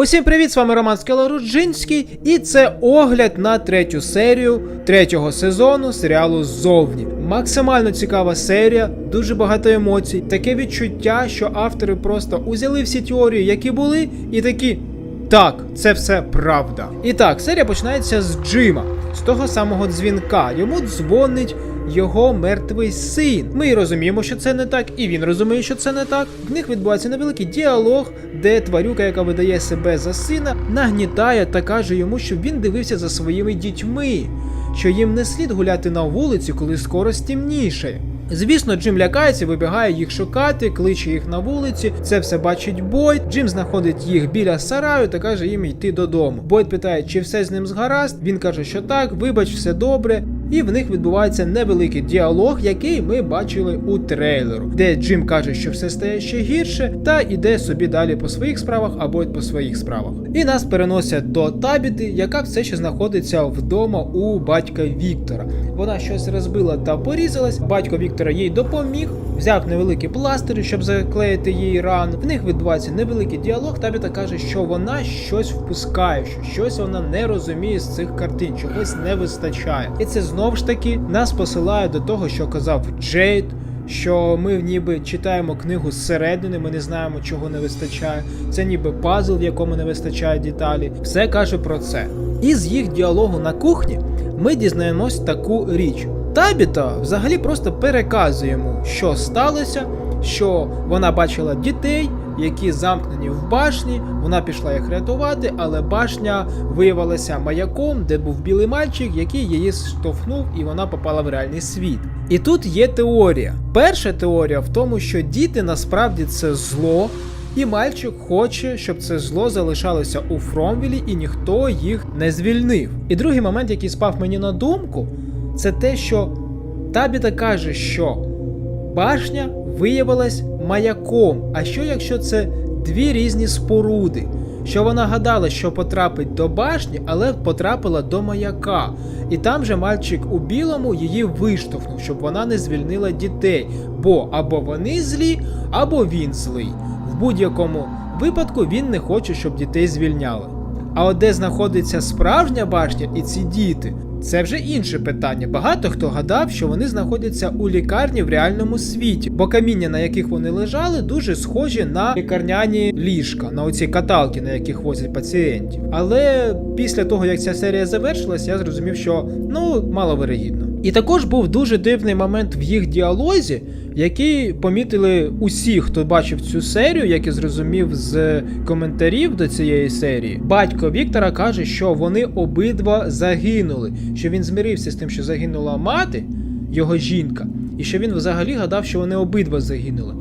Усім привіт! З вами Роман Скелоруджинський, і це огляд на третю серію третього сезону серіалу Зовні. Максимально цікава серія, дуже багато емоцій, таке відчуття, що автори просто узяли всі теорії, які були, і такі. Так, це все правда. І так, серія починається з Джима, з того самого дзвінка. Йому дзвонить його мертвий син. Ми розуміємо, що це не так, і він розуміє, що це не так. В них відбувається невеликий діалог, де тварюка, яка видає себе за сина, нагнітає та каже йому, щоб він дивився за своїми дітьми, що їм не слід гуляти на вулиці, коли скоро стемнішає. Звісно, Джим лякається, вибігає їх шукати, кличе їх на вулиці. Це все бачить Бойд. Джим знаходить їх біля сараю та каже їм йти додому. Бойд питає, чи все з ним згаразд. Він каже, що так, вибач, все добре. І в них відбувається невеликий діалог, який ми бачили у трейлеру, де Джим каже, що все стає ще гірше, та іде собі далі по своїх справах або по своїх справах. І нас переносять до табіти, яка все ще знаходиться вдома у батька Віктора. Вона щось розбила та порізалась. Батько Віктора їй допоміг, взяв невеликі пластири, щоб заклеїти її рану. В них відбувається невеликий діалог. Табіта каже, що вона щось впускає, що щось вона не розуміє з цих картин, чогось не вистачає. І це знову ж таки нас посилає до того, що казав Джейд. Що ми ніби читаємо книгу зсередини, ми не знаємо, чого не вистачає. Це ніби пазл, в якому не вистачає деталі. Все каже про це. І з їх діалогу на кухні ми дізнаємось таку річ. Табіта взагалі просто переказує йому, що сталося, що вона бачила дітей, які замкнені в башні. Вона пішла їх рятувати, але башня виявилася маяком, де був білий мальчик, який її штовхнув, і вона попала в реальний світ. І тут є теорія. Перша теорія в тому, що діти насправді це зло. І мальчик хоче, щоб це зло залишалося у Фромвілі і ніхто їх не звільнив. І другий момент, який спав мені на думку, це те, що Табіта каже, що башня виявилась маяком. А що якщо це дві різні споруди? Що вона гадала, що потрапить до башні, але потрапила до маяка. І там же мальчик у білому її виштовхнув, щоб вона не звільнила дітей. Бо або вони злі, або він злий. В будь-якому випадку він не хоче, щоб дітей звільняли. А от де знаходиться справжня башня і ці діти, це вже інше питання. Багато хто гадав, що вони знаходяться у лікарні в реальному світі, бо каміння, на яких вони лежали, дуже схожі на лікарняні ліжка, на оці каталки, на яких возять пацієнтів. Але після того, як ця серія завершилась, я зрозумів, що ну маловирогідно. І також був дуже дивний момент в їх діалозі, який помітили усі, хто бачив цю серію, як і зрозумів з коментарів до цієї серії. Батько Віктора каже, що вони обидва загинули, що він змирився з тим, що загинула мати, його жінка, і що він взагалі гадав, що вони обидва загинули.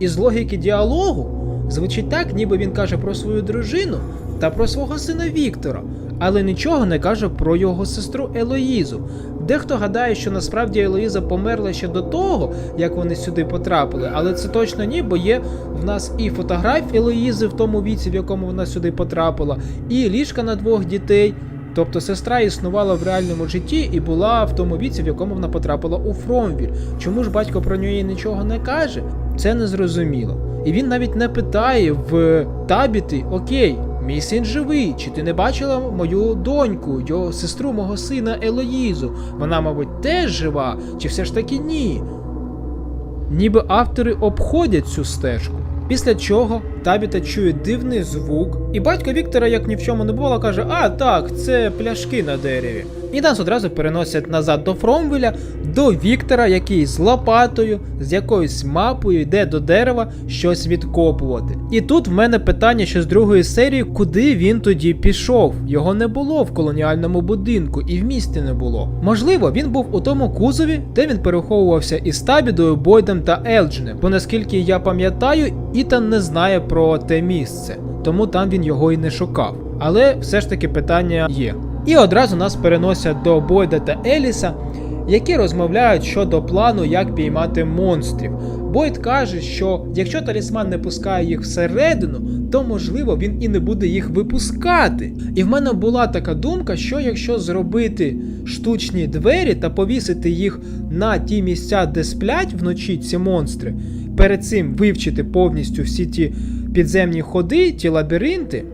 І з логіки діалогу звучить так, ніби він каже про свою дружину та про свого сина Віктора, але нічого не каже про його сестру Елоїзу. Дехто гадає, що насправді Елоїза померла ще до того, як вони сюди потрапили, але це точно ні, бо є в нас і фотографія Елоїзи в тому віці, в якому вона сюди потрапила, і ліжка на двох дітей. Тобто сестра існувала в реальному житті і була в тому віці, в якому вона потрапила у Фромвіль. Чому ж батько про неї нічого не каже? Це незрозуміло. І він навіть не питає в табіти: Окей, мій син живий, чи ти не бачила мою доньку, його сестру мого сина Елоїзу? Вона, мабуть, теж жива, чи все ж таки ні? Ніби автори обходять цю стежку. Після чого Табіта чує дивний звук, і батько Віктора, як ні в чому не було, каже: А, так, це пляшки на дереві. І нас одразу переносять назад до Фромвеля, до Віктора, який з лопатою, з якоюсь мапою йде до дерева щось відкопувати. І тут в мене питання ще з другої серії, куди він тоді пішов. Його не було в колоніальному будинку і в місті не було. Можливо, він був у тому кузові, де він переховувався із Табідою, Бойдом та Елджинем. Бо наскільки я пам'ятаю, Ітан не знає про те місце, тому там він його і не шукав. Але все ж таки питання є. І одразу нас переносять до Бойда та Еліса, які розмовляють щодо плану, як піймати монстрів. Бойд каже, що якщо талісман не пускає їх всередину, то можливо він і не буде їх випускати. І в мене була така думка, що якщо зробити штучні двері та повісити їх на ті місця, де сплять вночі ці монстри, перед цим вивчити повністю всі ті підземні ходи, ті лабіринти.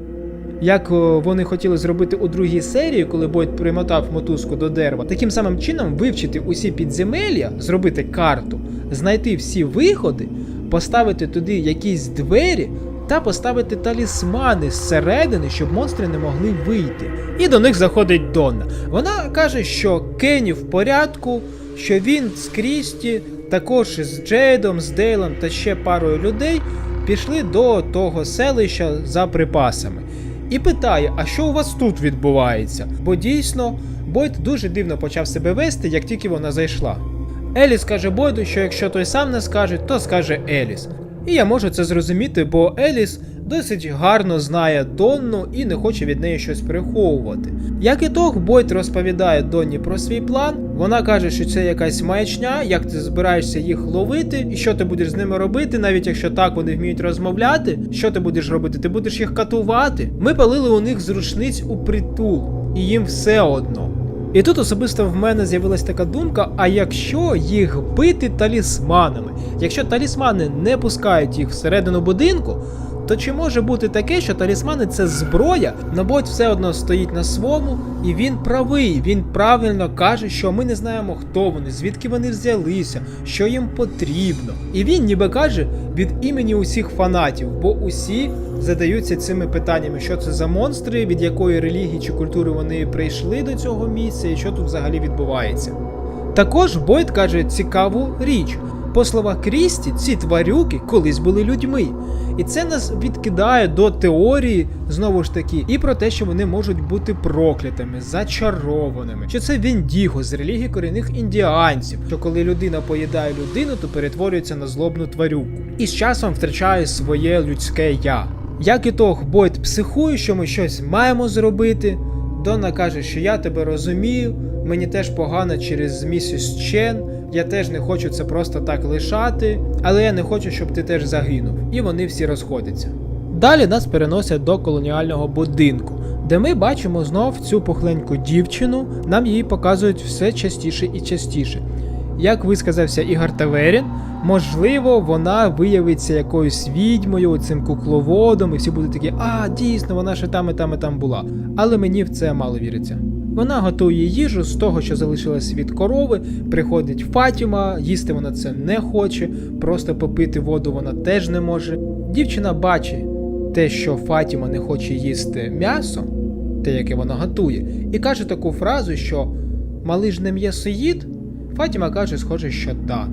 як вони хотіли зробити у другій серії, коли Бойд примотав мотузку до дерева, таким самим чином вивчити усі підземелля, зробити карту, знайти всі виходи, поставити туди якісь двері та поставити талісмани зсередини, щоб монстри не могли вийти. І до них заходить Донна. Вона каже, що Кенні в порядку, що він з Крісті, також з Джейдом, з Дейлом та ще парою людей пішли до того селища за припасами. І питає, а що у вас тут відбувається? Бо дійсно Бойд дуже дивно почав себе вести, як тільки вона зайшла. Еліс каже Бойду, що якщо той сам не скаже, то скаже Еліс. І я можу це зрозуміти, бо Еліс досить гарно знає Донну і не хоче від неї щось приховувати. Як і того, Бойд розповідає Донні про свій план. Вона каже, що це якась маячня, як ти збираєшся їх ловити, і що ти будеш з ними робити, навіть якщо так вони вміють розмовляти. Що ти будеш робити? Ти будеш їх катувати. Ми палили у них з рушниць у притул, і їм все одно. І тут особисто в мене з'явилась така думка: а якщо їх бити талісманами? Якщо талісмани не пускають їх всередину будинку, то чи може бути таке, що талісмани це зброя, но Бойд все одно стоїть на своєму, і він правий, він правильно каже, що ми не знаємо, хто вони, звідки вони взялися, що їм потрібно. І він ніби каже від імені усіх фанатів, бо усі задаються цими питаннями, що це за монстри, від якої релігії чи культури вони прийшли до цього місця, і що тут взагалі відбувається. Також Бойд каже цікаву річ. По словах Крісті, ці тварюки колись були людьми. І це нас відкидає до теорії, знову ж таки, і про те, що вони можуть бути проклятими, зачарованими. Що це Віндіго з релігії корінних індіанців, що коли людина поїдає людину, то перетворюється на злобну тварюку. І з часом втрачає своє людське я. Як і того, Бойд психує, що ми щось маємо зробити. Донна каже, що я тебе розумію, мені теж погано через місіс Чен, я теж не хочу це просто так лишати, але я не хочу, щоб ти теж загинув. І вони всі розходяться. Далі нас переносять до колоніального будинку, де ми бачимо знов цю пухленьку дівчину, нам її показують все частіше і частіше. Як висказався Ігор Таверін, можливо, вона виявиться якоюсь відьмою, цим кукловодом, і всі будуть такі, а, дійсно, вона ще там і там і там була. Але мені в це мало віриться. Вона готує їжу з того, що залишилось від корови. Приходить Фатіма, їсти вона це не хоче, просто попити воду вона теж не може. Дівчина бачить те, що Фатіма не хоче їсти м'ясо, те, яке вона готує, і каже таку фразу, що малий ж не м'ясоїд. Фатіма каже, схоже, що так.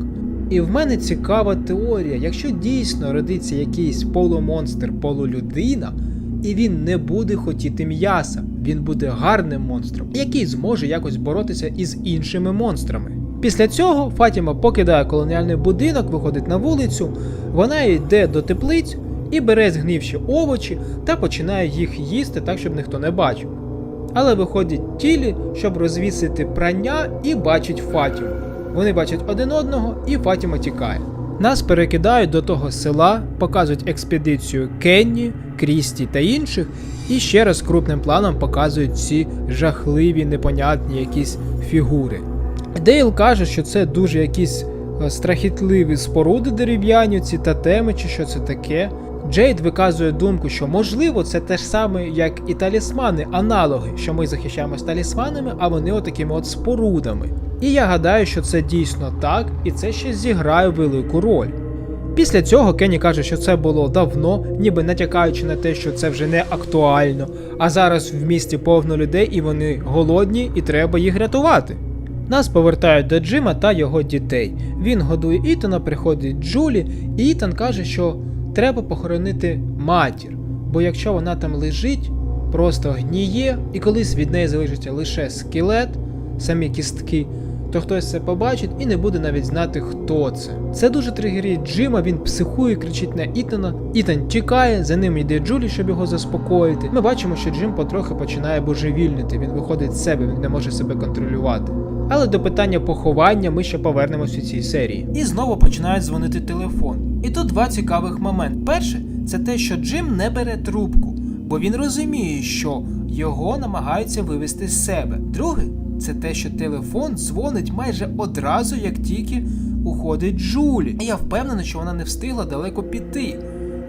І в мене цікава теорія: якщо дійсно родиться якийсь полумонстр, полулюдина, і він не буде хотіти м'яса, він буде гарним монстром, який зможе якось боротися із іншими монстрами. Після цього Фатіма покидає колоніальний будинок, виходить на вулицю, вона йде до теплиць і бере згнивші овочі та починає їх їсти так, щоб ніхто не бачив. Але виходить тілі, щоб розвісити прання і бачить Фатіму. Вони бачать один одного, і Фатіма тікає. Нас перекидають до того села, показують експедицію Кенні, Крісті та інших, і ще раз крупним планом показують ці жахливі, непонятні якісь фігури. Дейл каже, що це дуже якісь е, страхітливі споруди дерев'яні, ці тотеми чи що це таке. Джейд виказує думку, що можливо це те ж саме, як і талісмани, аналоги, що ми захищаємось талісманами, а вони отакими от спорудами. І я гадаю, що це дійсно так, і це ще зіграє велику роль. Після цього Кенні каже, що це було давно, ніби натякаючи на те, що це вже не актуально. А зараз в місті повно людей і вони голодні, і треба їх рятувати. Нас повертають до Джима та його дітей. Він годує Ітана, приходить Джулі, і Ітан каже, що треба похоронити матір, бо якщо вона там лежить, просто гніє, і колись від неї залишиться лише скелет, самі кістки, то хтось це побачить і не буде навіть знати, хто це. Це дуже тригерить Джима, він психує, кричить на Ітана. Ітан тікає, за ним йде Джулі, щоб його заспокоїти. Ми бачимо, що Джим потрохи починає божевільнити, він виходить з себе, він не може себе контролювати. Але до питання поховання ми ще повернемось у цій серії. І знову починають дзвонити телефон. І тут два цікавих моменти. Перше, це те, що Джим не бере трубку, бо він розуміє, що його намагаються вивести з себе. Друге, це те, що телефон дзвонить майже одразу, як тільки уходить Джулі. І я впевнений, що вона не встигла далеко піти.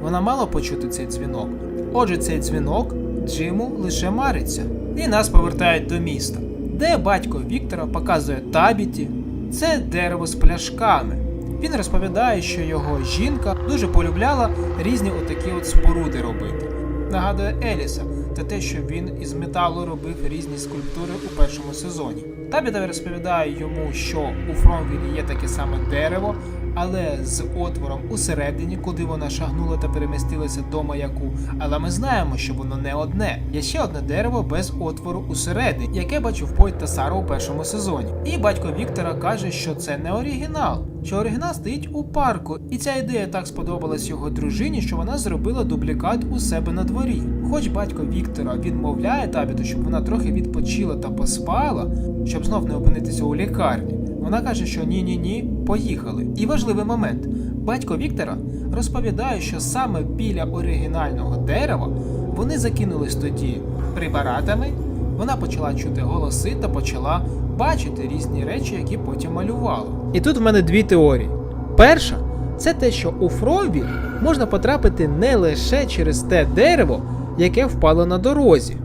Вона мала почути цей дзвінок. Отже, цей дзвінок Джиму лише мариться. І нас повертають до міста, де батько Віктора показує табіті. Це дерево з пляшками. Він розповідає, що його жінка дуже полюбляла різні отакі от споруди робити. Нагадує Еліса та те, що він із металу робив різні скульптури у першому сезоні. Табіда розповідає йому, що у Фромвілі є таке саме дерево, але з отвором усередині, куди вона шагнула та перемістилася до маяку. Але ми знаємо, що воно не одне. Є ще одне дерево без отвору усередині, яке бачив Пойт та Сара у першому сезоні. І батько Віктора каже, що це не оригінал, що оригінал стоїть у парку, і ця ідея так сподобалась його дружині, що вона зробила дублікат у себе на дворі. Хоч батько Віктора відмовляє табіту, щоб вона трохи відпочила та поспала, щоб знов не опинитися у лікарні. Вона каже, що ні, ні, ні, поїхали. І важливий момент: батько Віктора розповідає, що саме біля оригінального дерева вони закинулись тоді препаратами. Вона почала чути голоси та почала бачити різні речі, які потім малювала. І тут в мене дві теорії. Перша це те, що у Фромвіль можна потрапити не лише через те дерево, яке впало на дорозі,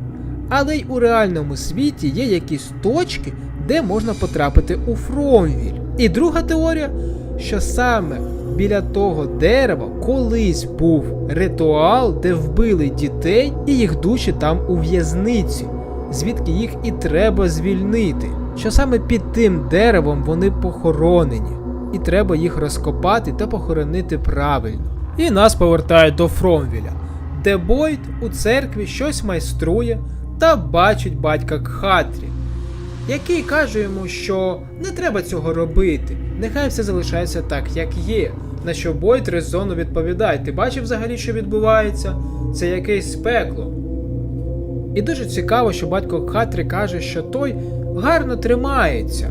але й у реальному світі є якісь точки, де можна потрапити у Фромвіль. І друга теорія, що саме біля того дерева колись був ритуал, де вбили дітей і їх душі там у в'язниці, звідки їх і треба звільнити. Що саме під тим деревом вони похоронені, і треба їх розкопати та похоронити правильно. І нас повертають до Фромвіля, де Бойд у церкві щось майструє та бачить батька Кхатрі, який каже йому, що не треба цього робити, нехай все залишається так, як є. На що Бойд резонно відповідає: Ти бачив взагалі, що відбувається? Це якесь пекло. І дуже цікаво, що батько Кхатрі каже, що той гарно тримається.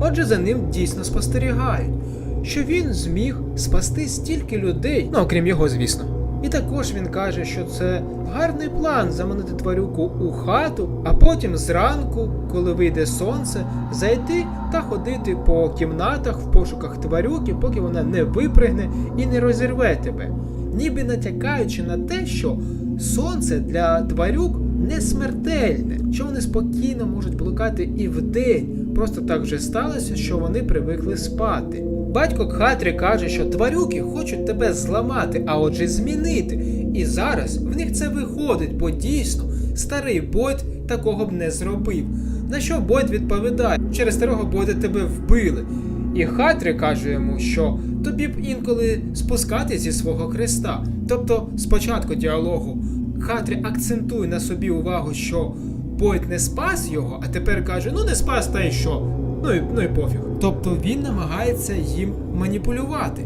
Отже, за ним дійсно спостерігають, що він зміг спасти стільки людей, ну окрім його, звісно. І також він каже, що це гарний план заманити тварюку у хату, а потім зранку, коли вийде сонце, зайти та ходити по кімнатах в пошуках тварюки, поки вона не випригне і не розірве тебе, ніби натякаючи на те, що сонце для тварюк не смертельне, що вони спокійно можуть блукати і вдень. Просто так вже сталося, що вони привикли спати. Батько Кхатрі каже, що тварюки хочуть тебе зламати, а отже змінити. І зараз в них це виходить, бо дійсно старий Бойд такого б не зробив. На що Бойд відповідає, через старого Бойда тебе вбили. І Хатрі каже йому, що тобі б інколи спускати зі свого хреста. Тобто, спочатку діалогу Хатрі акцентує на собі увагу, що Бойд не спас його, а тепер каже: ну не спас, та й що. Ну і, ну і пофіг. Тобто він намагається їм маніпулювати.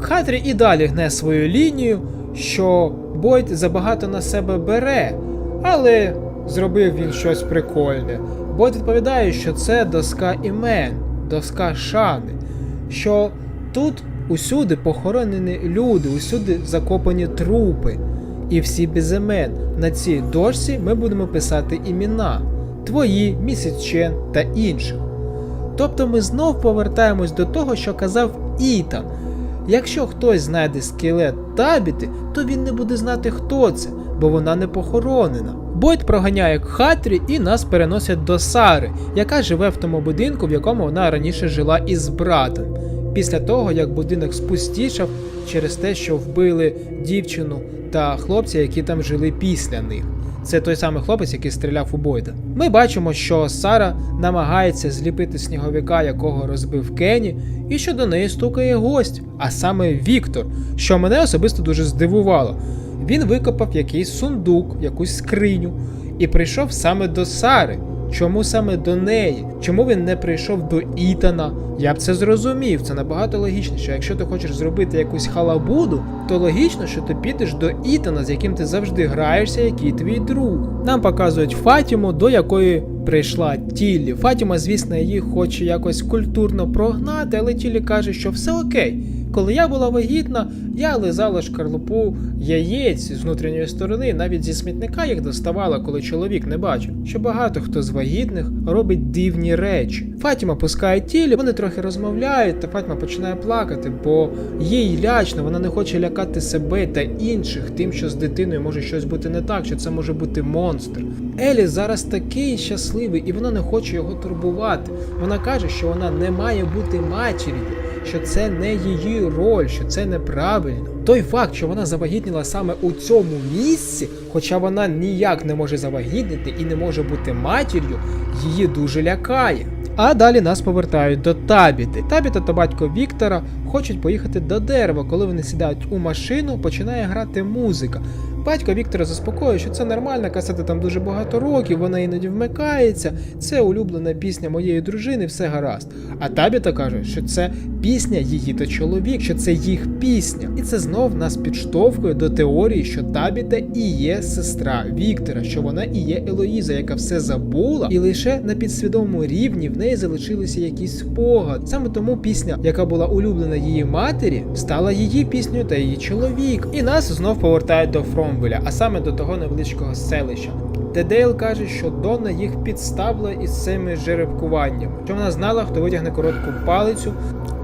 Хатрі і далі гне свою лінію, що Бойд забагато на себе бере, але зробив він щось прикольне. Бойд відповідає, що це доска імен, доска шани, що тут усюди похоронені люди, усюди закопані трупи. І всі без імен. На цій дошці ми будемо писати імена твої, місячен та інших. Тобто ми знов повертаємось до того, що казав Ітан. Якщо хтось знайде скелет табіти, то він не буде знати, хто це, бо вона не похоронена. Бойд проганяє Кхатрі і нас переносять до Сари, яка живе в тому будинку, в якому вона раніше жила із братом. Після того, як будинок спустішав через те, що вбили дівчину та хлопця, які там жили після них. Це той самий хлопець, який стріляв у Бойда. Ми бачимо, що Сара намагається зліпити сніговика, якого розбив Кені, і що до неї стукає гость, а саме Віктор, що мене особисто дуже здивувало. Він викопав якийсь сундук, якусь скриню, і прийшов саме до Сари. Чому саме до неї? Чому він не прийшов до Ітана? Я б це зрозумів. Це набагато логічніше. Якщо ти хочеш зробити якусь халабуду, то логічно, що ти підеш до Ітана, з яким ти завжди граєшся, який твій друг. Нам показують Фатіму, до якої прийшла Тіллі. Фатіма, звісно, її хоче якось культурно прогнати, але Тіллі каже, що все окей. Коли я була вагітна, я лизала шкарлупу яєць з внутрішньої сторони, навіть зі смітника їх доставала, коли чоловік не бачив. Що багато хто з вагітних робить дивні речі. Фатіма пускає тілі, вони трохи розмовляють, та Фатіма починає плакати, бо їй лячно, вона не хоче лякати себе та інших тим, що з дитиною може щось бути не так, що це може бути монстр. Елі зараз такий щасливий, і вона не хоче його турбувати. Вона каже, що вона не має бути матір'ю, що це не її роль, що це неправильно. Той факт, що вона завагітніла саме у цьому місці, хоча вона ніяк не може завагітнити і не може бути матір'ю, її дуже лякає. А далі нас повертають до Табіти. Табіта та батько Віктора хочуть поїхати до дерева. Коли вони сідають у машину, починає грати музика. Батько Віктора заспокоює, що це нормально, касети там дуже багато років, вона іноді вмикається. Це улюблена пісня моєї дружини, все гаразд. А Табіта каже, що це пісня її та чоловік, що це їх пісня. І це знов нас підштовхує до теорії, що Табіта і є сестра Віктора, що вона і є Елоїза, яка все забула, і лише на підсвідомому рівні в неї залишилися якісь спогади. Саме тому пісня, яка була улюблена її матері, стала її піснею та її чоловік. І нас знов повертають до Фромвеля, а саме до того невеличкого селища. Де Дейл каже, що Донна їх підставила із цими жеребкуваннями, що вона знала, хто витягне коротку палицю.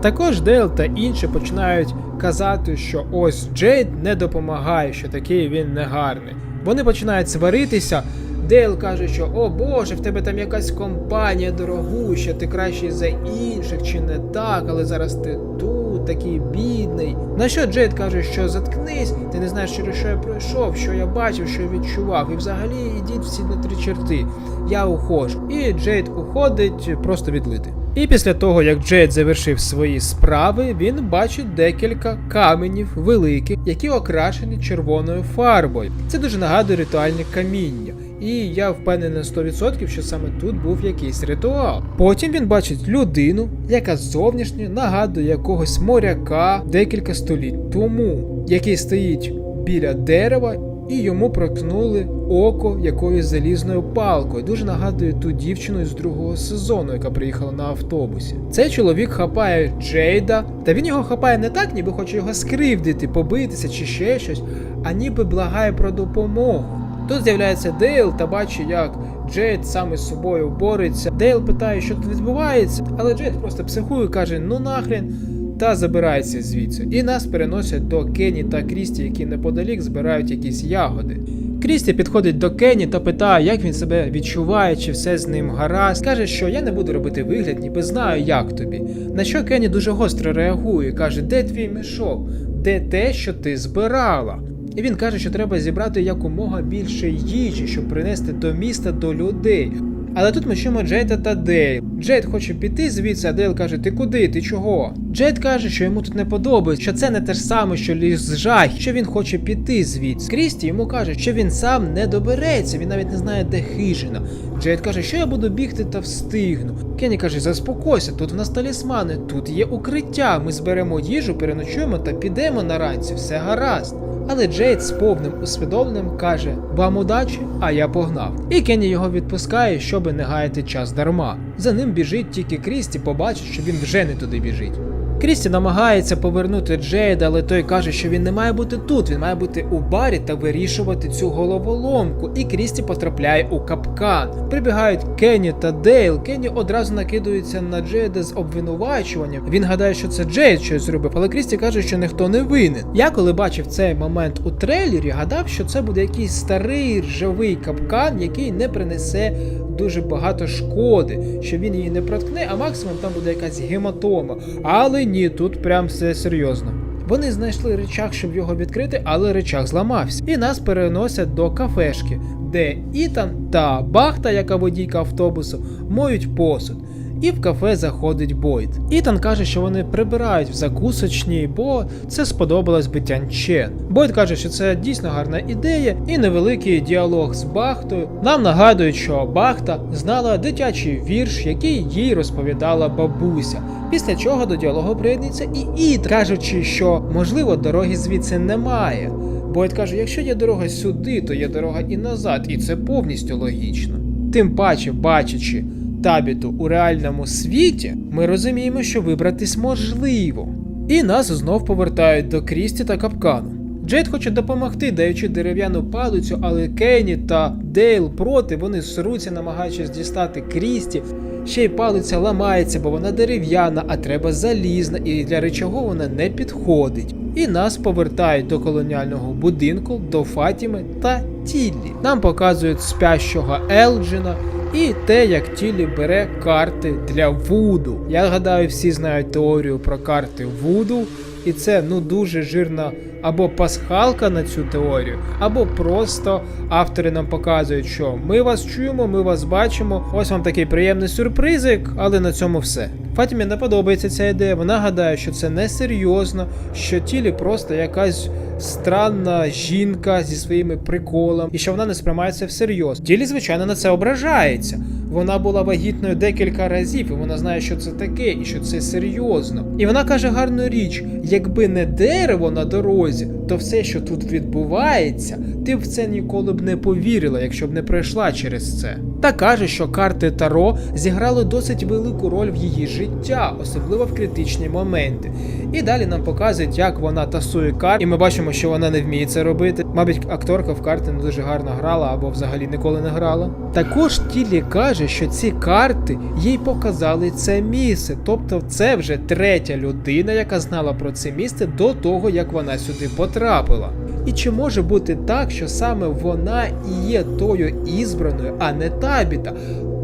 Також Дейл та інші починають казати, що ось Джейд не допомагає, що такий він негарний. Вони починають сваритися. Дейл каже, що о Боже, в тебе там якась компанія дорогуща, ти кращий за інших, чи не так, але зараз ти тут, такий бідний. На що Джейд каже, що заткнись, ти не знаєш, через що я пройшов, що я бачив, що я відчував. І взагалі ідіть всі на три черти. Я ухожу. І Джейд уходить просто відлити. І після того, як Джейд завершив свої справи, він бачить декілька каменів великих, які окрашені червоною фарбою. Це дуже нагадує ритуальне каміння. І я впевнений на 100%, що саме тут був якийсь ритуал. Потім він бачить людину, яка зовнішньо нагадує якогось моряка декілька століть тому, який стоїть біля дерева. І йому проткнули око якоюсь залізною палкою. Дуже нагадує ту дівчину з другого сезону, яка приїхала на автобусі. Цей чоловік хапає Джейда, та він його хапає не так, ніби хоче його скривдити, побитися чи ще щось, а ніби благає про допомогу. Тут з'являється Дейл та бачить, як Джейд сам із собою бореться. Дейл питає, що тут відбувається, але Джейд просто психує, каже: ну нахрен. Та забирається звідси. І нас переносять до Кені та Крісті, які неподалік збирають якісь ягоди. Крісті підходить до Кені та питає, як він себе відчуває, чи все з ним гаразд. Каже, що я не буду робити вигляд, ніби знаю, як тобі. На що Кені дуже гостро реагує, каже, де твій мішок? Де те, що ти збирала? І він каже, що треба зібрати якомога більше їжі, щоб принести до міста до людей. Але тут ми чуємо Джейда та Дейл. Джейд хоче піти звідси, а Дейл каже: Ти куди? Ти чого? Джейд каже, що йому тут не подобається, що це не те ж саме, що ліс жах, що він хоче піти звідси. Крісті йому каже, що він сам не добереться, він навіть не знає, де хижина. Джейд каже, що я буду бігти та встигну. Кенні каже, заспокойся, тут в нас талісмани, тут є укриття. Ми зберемо їжу, переночуємо та підемо наранці, все гаразд. Але Джейд з повним усвідомленням каже: Вам удачі, а я погнав. І Кенні його відпускає, щоби не гаяти час дарма. За ним біжить тільки Крісті, побачить, що він вже не туди біжить. Крісті намагається повернути Джейда, але той каже, що він не має бути тут, він має бути у барі та вирішувати цю головоломку. І Крісті потрапляє у капкан. Прибігають Кенні та Дейл. Кенні одразу накидується на Джейда з обвинувачуванням. Він гадає, що це Джейд щось зробив, але Крісті каже, що ніхто не винен. Я коли бачив цей момент у трейлері, гадав, що це буде якийсь старий ржавий капкан, який не принесе дуже багато шкоди, що він її не проткне, а максимум там буде якась гематома. Але ні, тут прям все серйозно. Вони знайшли речах, щоб його відкрити, але речах зламався. І нас переносять до кафешки, де Ітан та Бахта, яка водійка автобусу, моють посуд. І в кафе заходить Бойд. Ітан каже, що вони прибирають в закусочній, бо це сподобалось би Чен. Бойд каже, що це дійсно гарна ідея, і невеликий діалог з Бахтою нам нагадують, що Бахта знала дитячий вірш, який їй розповідала бабуся. Після чого до діалогу приєднується і Іт, кажучи, що можливо дороги звідси немає. Бойд каже, якщо є дорога сюди, то є дорога і назад, і це повністю логічно. Тим паче, бачачи табіту у реальному світі, ми розуміємо, що вибратись можливо. І нас знов повертають до Крісті та капкану. Джейд хоче допомогти, даючи дерев'яну палицю, але Кенні та Дейл проти, вони сруться, намагаючись дістати Крісті. Ще й палиця ламається, бо вона дерев'яна, а треба залізна, і для речого вона не підходить. І нас повертають до колоніального будинку, до Фатіми та Тіллі. Нам показують спящого Елджина і те, як тілі бере карти для Вуду. Я гадаю, всі знають теорію про карти Вуду, і це ну дуже жирна або пасхалка на цю теорію, або просто автори нам показують, що ми вас чуємо, ми вас бачимо. Ось вам такий приємний сюрпризик, але на цьому все. Фатімі не подобається ця ідея. Вона гадає, що це несерйозно, що тілі просто якась странна жінка зі своїми приколами, і що вона не сприймається всерйоз. Тілі, звичайно, на це ображається. Вона була вагітною декілька разів, і вона знає, що це таке, і що це серйозно. І вона каже гарну річ: якби не дерево на дорозі, то все, що тут відбувається, ти б це ніколи б не повірила, якщо б не пройшла через це. Та каже, що карти Таро зіграли досить велику роль в її життя, особливо в критичні моменти. І далі нам показують, як вона тасує карти, і ми бачимо, що вона не вміє це робити. Мабуть, акторка в карти не дуже гарно грала або взагалі ніколи не грала. Також Тілі каже, що ці карти їй показали це місце, тобто це вже третя людина, яка знала про це місце до того, як вона сюди потрапила. І чи може бути так, що саме вона і є тою ізбраною, а не табіта?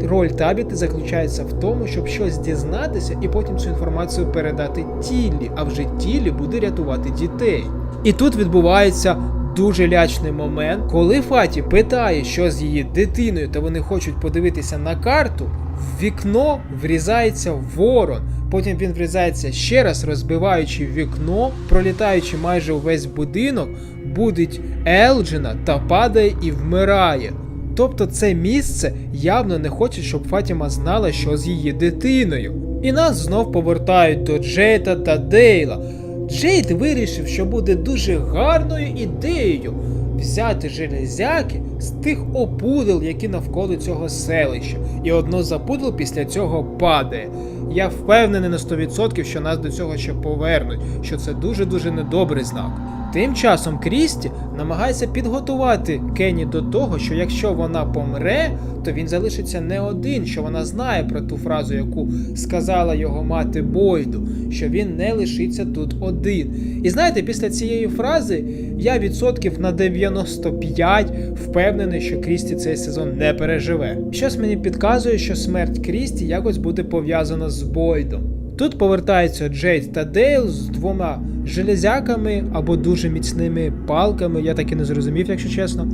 Роль табіти заключається в тому, щоб щось дізнатися і потім цю інформацію передати тілі, а вже тілі буде рятувати дітей. І тут відбувається дуже лячний момент, коли Фаті питає, що з її дитиною, та вони хочуть подивитися на карту. В вікно врізається ворон. Потім він врізається ще раз, розбиваючи вікно, пролітаючи майже увесь будинок, будить Елджина та падає і вмирає. Тобто це місце явно не хоче, щоб Фатіма знала, що з її дитиною. І нас знов повертають до Джейта та Дейла. Джейд вирішив, що буде дуже гарною ідеєю взяти железяки з тих опудел, які навколо цього селища, і одно з опудел після цього падає. Я впевнений на 100%, що нас до цього ще повернуть, що це дуже-дуже недобрий знак. Тим часом Крісті намагається підготувати Кенні до того, що якщо вона помре, то він залишиться не один, що вона знає про ту фразу, яку сказала його мати Бойду, що він не лишиться тут один. І знаєте, після цієї фрази я відсотків на 95 впевнений, що Крісті цей сезон не переживе. Щось мені підказує, що смерть Крісті якось буде пов'язана з Бойдом. Тут повертаються Джейд та Дейл з двома железяками або дуже міцними палками, я так і не зрозумів, якщо чесно.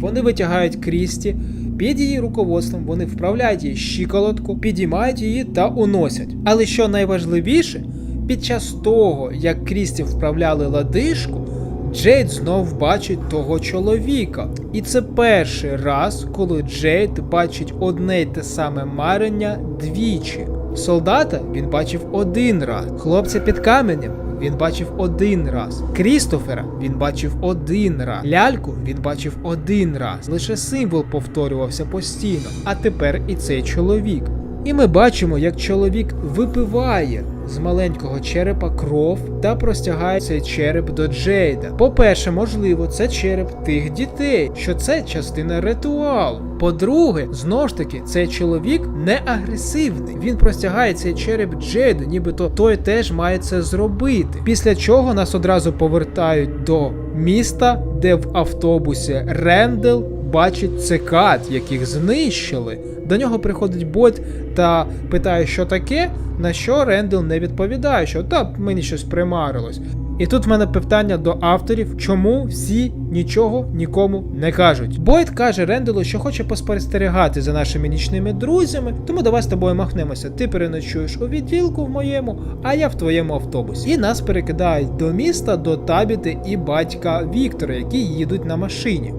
Вони витягають Крісті, під її руководством вони вправляють її щиколотку, підіймають її та уносять. Але що найважливіше, під час того, як Крісті вправляли ладишку, Джейд знов бачить того чоловіка. І це перший раз, коли Джейд бачить одне й те саме марення двічі. Солдата він бачив один раз, хлопця під каменем він бачив один раз. Крістофера він бачив один раз. Ляльку він бачив один раз. Лише символ повторювався постійно. А тепер і цей чоловік. І ми бачимо, як чоловік випиває з маленького черепа кров та простягає цей череп до Джейда. По-перше, можливо, це череп тих дітей, що це частина ритуалу. По-друге, знову ж таки, цей чоловік не агресивний. Він простягає цей череп Джейду, нібито той теж має це зробити. Після чого нас одразу повертають до міста, де в автобусі Рендел бачить цикад, яких знищили. До нього приходить бот та питає, що таке, на що Рендел не відповідає, що та мені щось примарилось. І тут в мене питання до авторів, чому всі нічого нікому не кажуть. Бойд каже Ренделу, що хоче поспостерігати за нашими нічними друзями, тому давай з тобою махнемося. Ти переночуєш у відділку в моєму, а я в твоєму автобусі. І нас перекидають до міста, до табіти і батька Віктора, які їдуть на машині.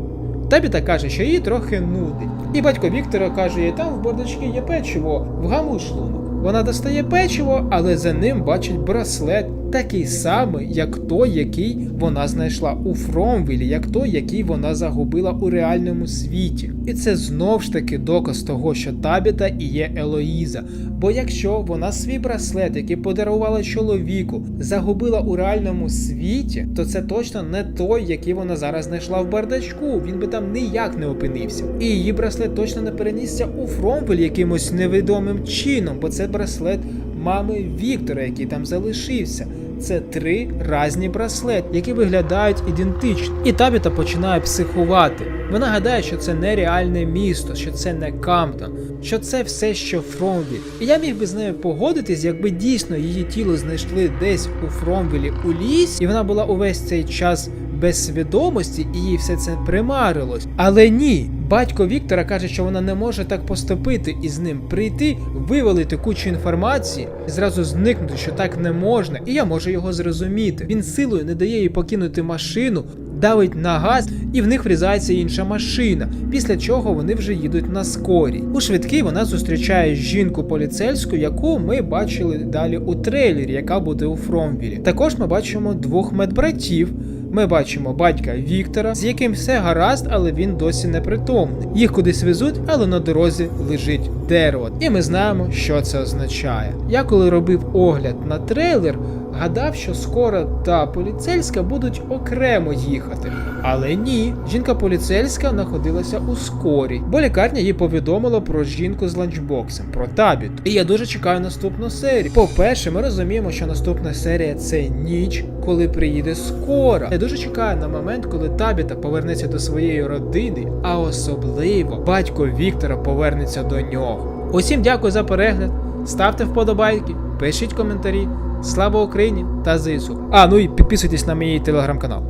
Табіта каже, що її трохи нудить. І батько Віктора каже, там в бардачки є печиво, в гаму шлунок. Вона достає печиво, але за ним бачить браслет, такий самий, як той, який вона знайшла у Фромвілі, як той, який вона загубила у реальному світі. І це знов ж таки доказ того, що Табіта і є Елоїза. Бо якщо вона свій браслет, який подарувала чоловіку, загубила у реальному світі, то це точно не той, який вона зараз знайшла в бардачку. Він би там ніяк не опинився. І її браслет точно не перенісся у Фромвель якимось невідомим чином, бо це браслет мами Віктора, який там залишився. Це три різні браслети, які виглядають ідентично. І Табіта починає психувати. Вона гадає, що це не реальне місто, що це не Камптон, що це все, що Фромвіль. І я міг би з нею погодитись, якби дійсно її тіло знайшли десь у Фромвілі у лісі, і вона була увесь цей час без свідомості, і їй все це примарилось. Але ні. Батько Віктора каже, що вона не може так поступити і з ним прийти, вивалити кучу інформації і зразу зникнути, що так не можна, і я можу його зрозуміти. Він силою не дає їй покинути машину, давить на газ, і в них врізається інша машина. Після чого вони вже їдуть на скорій. У швидкій вона зустрічає жінку поліцейську, яку ми бачили далі у трейлері, яка буде у Фромвілі. Також ми бачимо двох медбратів. Ми бачимо батька Віктора, з яким все гаразд, але він досі непритомний. Їх кудись везуть, але на дорозі лежить дерево. І ми знаємо, що це означає. Я коли робив огляд на трейлер, гадав, що скоро та поліцейська будуть окремо їхати. Але ні, жінка поліцейська знаходилася у скорій, бо лікарня їй повідомила про жінку з ланчбоксом, про табіт. І я дуже чекаю наступну серію. По-перше, ми розуміємо, що наступна серія це ніч, коли приїде скоро. Я дуже чекаю на момент, коли Табіта повернеться до своєї родини, а особливо батько Віктора повернеться до нього. Усім дякую за перегляд. Ставте вподобайки, пишіть коментарі. Слава Україні та ЗСУ. А ну і підписуйтесь на мій телеграм-канал.